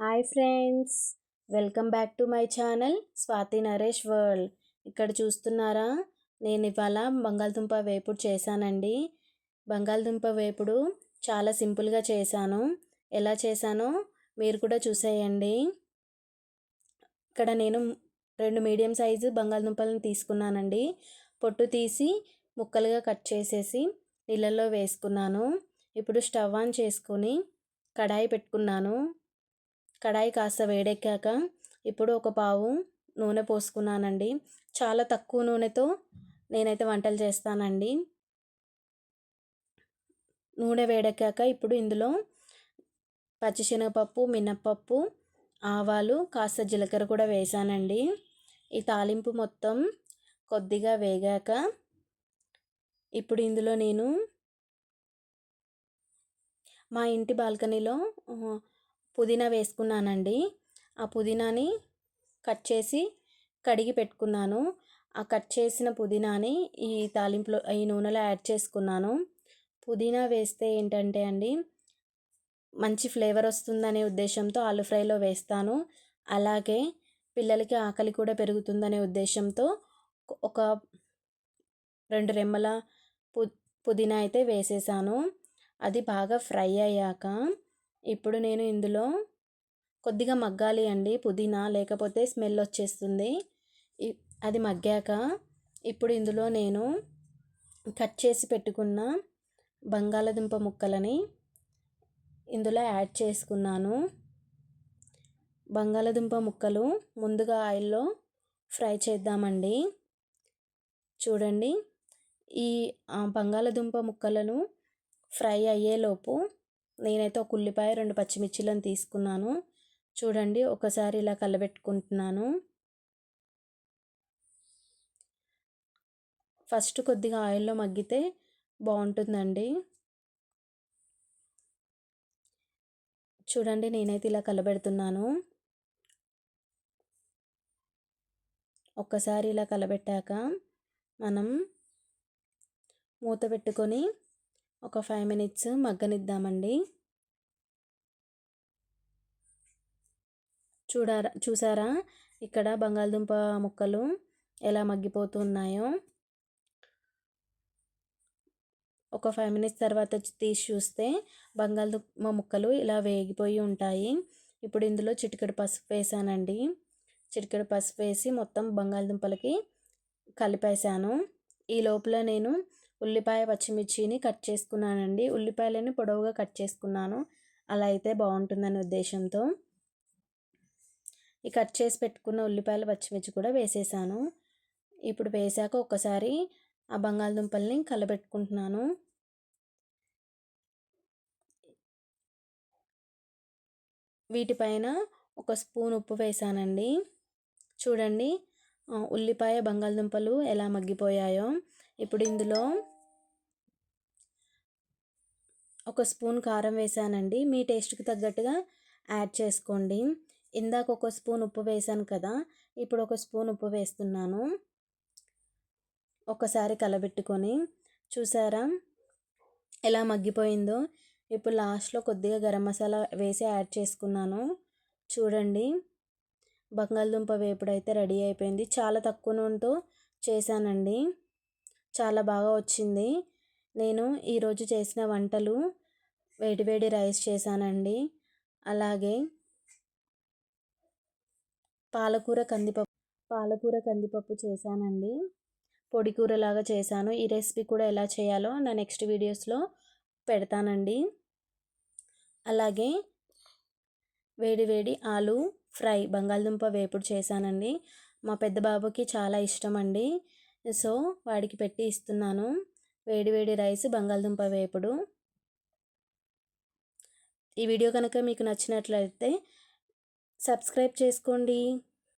Hi friends welcome back to my channel Swathi Naresh world. ఇక్కడ చూస్తున్నారా? నేను ఇవాళ బంగాళదుంప వేపుడు చేశానండి. బంగాళదుంప వేపుడు చాలా సింపుల్గా చేశాను. ఎలా చేశానో మీరు కూడా చూసేయండి. ఇక్కడ నేను రెండు మీడియం సైజు బంగాళదుంపలను తీసుకున్నానండి. పొట్టు తీసి ముక్కలుగా కట్ చేసేసి నీళ్ళల్లో వేసుకున్నాను. ఇప్పుడు స్టవ్ ఆన్ చేసుకొని కడాయి పెట్టుకున్నాను. కడాయి కాస్త వేడెక్కాక ఇప్పుడు ఒక పావు నూనె పోసుకున్నానండి. చాలా తక్కువ నూనెతో నేనైతే వంటలు చేస్తానండి. నూనె వేడెక్కాక ఇప్పుడు ఇందులో పచ్చిశనగపప్పు మినప్పప్పు ఆవాలు కాస్త జీలకర్ర కూడా వేసానండి. ఈ తాలింపు మొత్తం కొద్దిగా వేగాక ఇప్పుడు ఇందులో నేను మా ఇంటి బాల్కనీలో పుదీనా వేసుకున్నానండి. ఆ పుదీనాని కట్ చేసి కడిగి పెట్టుకున్నాను. ఆ కట్ చేసిన పుదీనాని ఈ తాలింపులో ఈ నూనెలో యాడ్ చేసుకున్నాను. పుదీనా వేస్తే ఏంటంటే అండి మంచి ఫ్లేవర్ వస్తుందనే ఉద్దేశంతో ఆలు ఫ్రైలో వేస్తాను. అలాగే పిల్లలకి ఆకలి కూడా పెరుగుతుందనే ఉద్దేశంతో ఒక రెండు రెమ్మల పు పుదీనా అయితే వేసేసాను. అది బాగా ఫ్రై అయ్యాక ఇప్పుడు నేను ఇందులో కొద్దిగా మగ్గాలి అండి పుదీనా లేకపోతే స్మెల్ వచ్చేస్తుంది. అది మగ్గాక ఇప్పుడు ఇందులో నేను కట్ చేసి పెట్టుకున్న బంగాళదుంప ముక్కలని ఇందులో యాడ్ చేసుకున్నాను. బంగాళదుంప ముక్కలు ముందుగా ఆయిల్లో ఫ్రై చేద్దామండి. చూడండి ఈ బంగాళదుంప ముక్కలను ఫ్రై అయ్యేలోపు నేనైతే ఒక ఉల్లిపాయ రెండు పచ్చిమిర్చిలను తీసుకున్నాను. చూడండి ఒకసారి ఇలా కలబెట్టుకుంటున్నాను. ఫస్ట్ కొద్దిగా ఆయిల్లో మగ్గితే బాగుంటుందండి. చూడండి నేనైతే ఇలా కలబెడుతున్నాను. ఒక్కసారి ఇలా కలబెట్టాక మనం మూత పెట్టుకొని ఒక ఫైవ్ మినిట్స్ మగ్గనిద్దామండి. చూడారా చూసారా? ఇక్కడ బంగాళదుంప ముక్కలు ఎలా మగ్గిపోతున్నాయో ఒక ఫైవ్ మినిట్స్ తర్వాత తీసి చూస్తే బంగాళదుంప ముక్కలు ఇలా వేగిపోయి ఉంటాయి. ఇప్పుడు ఇందులో చిటికెడు పసుపు వేసానండి. చిటికెడు పసుపు వేసి మొత్తం బంగాళదుంపలకి కలిపేశాను. ఈ లోపల నేను ఉల్లిపాయ పచ్చిమిర్చిని కట్ చేసుకున్నానండి. ఉల్లిపాయలని పొడవుగా కట్ చేసుకున్నాను. అలా అయితే బాగుంటుందనే ఉద్దేశంతో ఈ కట్ చేసి పెట్టుకున్న ఉల్లిపాయలు పచ్చిమిర్చి కూడా వేసేసాను. ఇప్పుడు వేసాక ఒకసారి ఆ బంగాళదుంపల్ని కలబెట్టుకుంటున్నాను. వీటిపైన ఒక స్పూన్ ఉప్పు వేసానండి. చూడండి ఉల్లిపాయ బంగాళదుంపలు ఎలా మగ్గిపోయాయో. ఇప్పుడు ఇందులో ఒక స్పూన్ కారం వేసానండి. మీ టేస్ట్కి తగ్గట్టుగా యాడ్ చేసుకోండి. ఇందాక ఒక స్పూన్ ఉప్పు వేసాను కదా ఇప్పుడు ఒక స్పూన్ ఉప్పు వేస్తున్నాను. ఒకసారి కలబెట్టుకొని చూసారా? ఎలా మగ్గిపోయిందో. ఇప్పుడు లాస్ట్లో కొద్దిగా గరం మసాలా వేసి యాడ్ చేసుకున్నాను. చూడండి. బంగాళదుంప వేపుడు అయితే రెడీ అయిపోయింది. చాలా తక్కువ నూనెతో చేశానండి. చాలా బాగా వచ్చింది. నేను ఈరోజు చేసిన వంటలు వేడివేడి రైస్ చేశానండి. అలాగే పాలకూర కందిపప్పు పాలకూర కందిపప్పు చేశానండి. పొడి కూరలాగా చేశాను. ఈ రెసిపీ కూడా ఎలా చేయాలో నా నెక్స్ట్ వీడియోస్లో పెడతానండి. అలాగే వేడివేడి ఆలు ఫ్రై బంగాళదుంప వేపుడు చేశానండి. మా పెద్ద బాబుకి చాలా ఇష్టం అండి సో వాడికి పెట్టి ఇస్తున్నాను. వేడి వేడి రైస్ బంగాళదుంప వేపుడు. ఈ వీడియో కనుక మీకు నచ్చినట్లయితే సబ్స్క్రైబ్ చేసుకోండి.